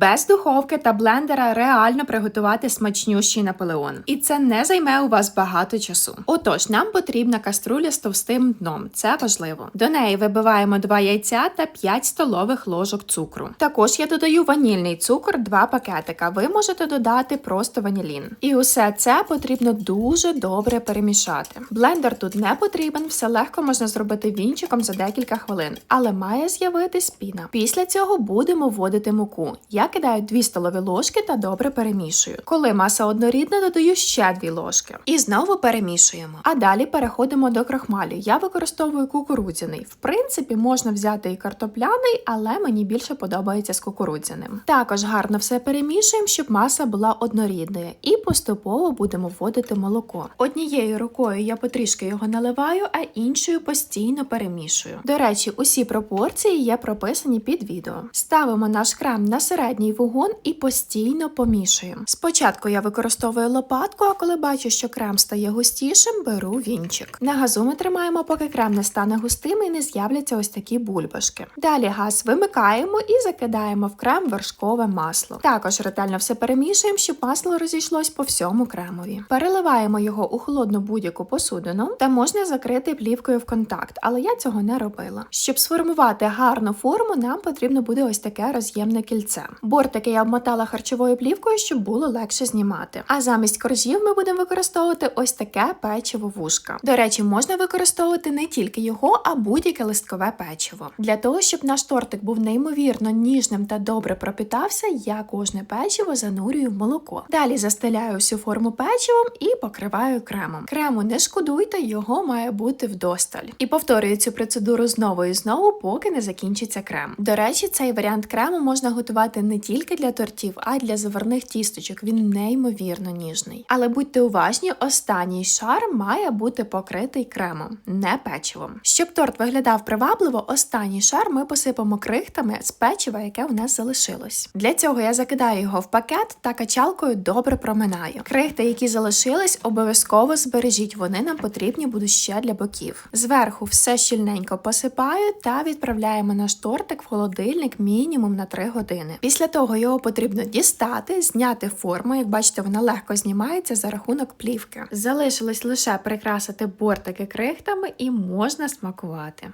Без духовки та блендера реально приготувати смачнющий наполеон. І це не займе у вас багато часу. Отож, нам потрібна каструля з товстим дном. Це важливо. До неї вибиваємо 2 яйця та 5 столових ложок цукру. Також я додаю ванільний цукор, 2 пакетика. Ви можете додати просто ванілін. І усе це потрібно дуже добре перемішати. Блендер тут не потрібен, все легко можна зробити вінчиком за декілька хвилин, але має з'явитись піна. Після цього будемо вводити муку. Я кидаю 2 столові ложки та добре перемішую. Коли маса однорідна, додаю ще 2 ложки. І знову перемішуємо. А далі переходимо до крохмалю. Я використовую кукурудзяний. В принципі, можна взяти і картопляний, але мені більше подобається з кукурудзяним. Також гарно все перемішуємо, щоб маса була однорідною, і поступово будемо вводити молоко. Однією рукою я потрішки його наливаю, а іншою постійно перемішую. До речі, усі пропорції є прописані під відео. Ставимо наш крем на середній вогонь і постійно помішуємо. Спочатку я використовую лопатку, а коли бачу, що крем стає густішим, беру вінчик. На газу ми тримаємо, поки крем не стане густим і не з'являться ось такі бульбашки. Далі газ вимикаємо і закидаємо в крем вершкове масло. Також ретельно все перемішуємо, щоб масло розійшлось по всьому кремові. Переливаємо його у холодну будь-яку посудину та можна закрити плівкою в контакт, але я цього не робила. Щоб сформувати гарну форму, нам потрібно буде ось таке роз'ємне кільце. Бортики я обмотала харчовою плівкою, щоб було легше знімати. А замість коржів ми будемо використовувати ось таке печиво вушка. До речі, можна використовувати не тільки його, а будь-яке листкове печиво. Для того, щоб наш тортик був неймовірно ніжним та добре пропітався, я кожне печиво занурюю в молоко. Далі застеляю всю форму печивом і покриваю кремом. Крему не шкодуйте, його має бути вдосталь. І повторюю цю процедуру знову і знову, поки не закінчиться крем. До речі, цей варіант крему можна готувати не тільки для тортів, а й для заварних тісточок. Він неймовірно ніжний. Але будьте уважні, останній шар має бути покритий кремом, не печивом. Щоб торт виглядав привабливо, останній шар ми посипемо крихтами з печива, яке у нас залишилось. Для цього я закидаю його в пакет та качалкою добре проминаю. Крихти, які залишились, обов'язково збережіть. Вони нам потрібні будуть ще для боків. Зверху все щільненько посипаю та відправляємо наш тортик в холодильник мінімум на 3 години. Після того його потрібно дістати, зняти форму. Як бачите, вона легко знімається за рахунок плівки. Залишилось лише прикрасити бортики крихтами і можна смакувати.